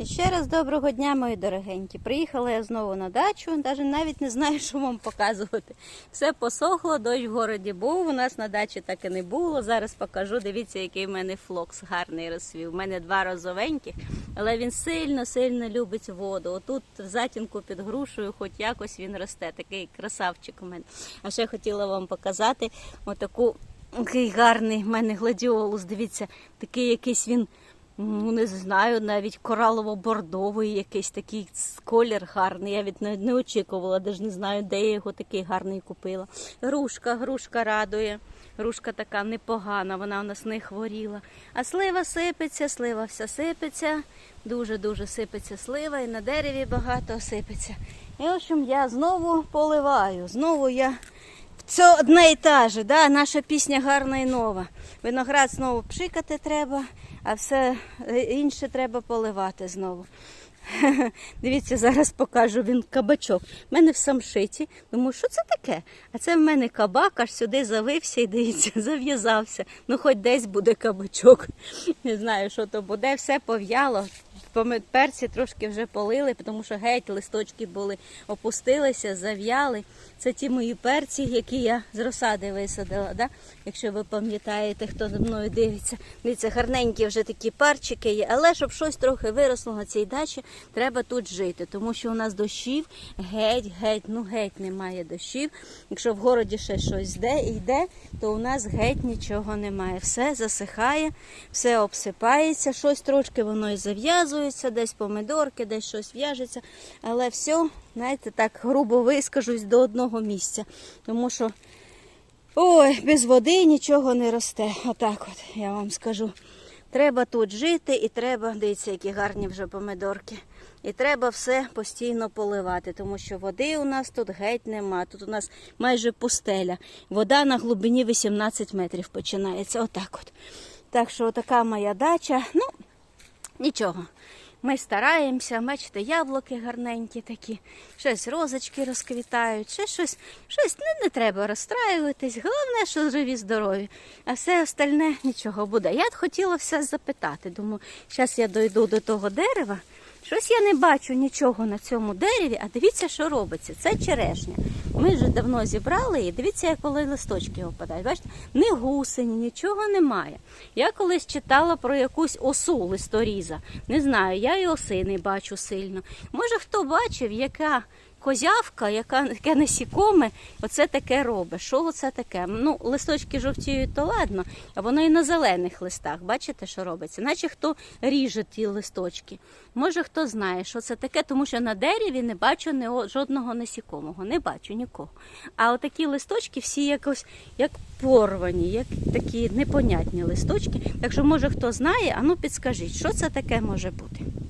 І ще раз доброго дня, мої дорогенькі. Приїхала я знову на дачу, навіть навіть не знаю, що вам показувати. Все посохло, дощ в городі був. У нас на дачі так і не було. Зараз покажу. Дивіться, який в мене флокс гарний розсвів. У мене два розовеньких, але він сильно-сильно любить воду. Отут в затінку під грушею, хоч якось він росте. Такий красавчик у мене. А ще хотіла вам показати отаку. Такий гарний в мене гладіолус. Дивіться, такий якийсь він. Ну, не знаю, навіть коралово-бордовий якийсь такий колір гарний. Я від не, очікувала, навіть не знаю, де я його такий гарний купила. Грушка, грушка радує. Грушка така непогана, вона у нас не хворіла. А слива сипеться, слива вся сипеться, дуже-дуже сипеться слива, і на дереві багато сипеться. І, в общем, я знову поливаю. Знову я це одне і те же, да? наша пісня гарна і нова. Виноград знову пшикати треба, а все е, інше треба поливати знову. Дивіться, зараз покажу він кабачок. У мене в самшиті. Думаю, що це таке? А це в мене кабак, аж сюди завився і дивіться, зав'язався. Ну, хоч десь буде кабачок. Не знаю, що то буде, все пов'яло. Перці трошки вже полили, тому що геть листочки були, опустилися, зав'яли. Це ті мої перці, які я з розсади висадила. Да? Якщо ви пам'ятаєте, хто за мною дивиться. Дивіться, гарненькі вже такі парчики є. Але щоб щось трохи виросло на цій дачі, треба тут жити, тому що у нас дощів геть, геть, ну геть немає дощів. Якщо в городі ще щось йде, йде, то у нас геть нічого немає. Все засихає, все обсипається, щось трошки воно і зав'язується, десь помидорки, десь щось в'яжеться. Але все, знаєте, так грубо вискажусь до одного місця. Тому що ой, без води нічого не росте. Отак от я вам скажу. Треба тут жити і треба, дивіться, які гарні вже помидорки. І треба все постійно поливати, тому що води у нас тут геть нема. Тут у нас майже пустеля. Вода на глибині 18 метрів починається. Отак от. Так що така моя дача. Ну, нічого. Ми стараємося, бачите, яблуки гарненькі такі, щось розочки розквітають, ще щось, щось не, не треба розстраюватись. Головне, що живі, здорові. А все остальне нічого буде. Я хотіла все запитати. Думаю, зараз я дойду до того дерева. Щось я не бачу нічого на цьому дереві, а дивіться, що робиться. Це черешня. Ми вже давно зібрали її. Дивіться, як коли листочки опадають. Бачите, ні гусені, нічого немає. Я колись читала про якусь осу листоріза. Не знаю, я і оси не бачу сильно. Може, хто бачив, яка козявка, яка яке насікоме, оце таке робить. Що це таке? Ну, листочки жовтіють, то ладно, а воно і на зелених листах. Бачите, що робиться? Наче хто ріже ті листочки. Може, хто знає, що це таке, тому що на дереві не бачу ні жодного насікомого, не бачу нікого. А отакі листочки всі якось як порвані, як такі непонятні листочки. Так що, може, хто знає, а ну підскажіть, що це таке може бути.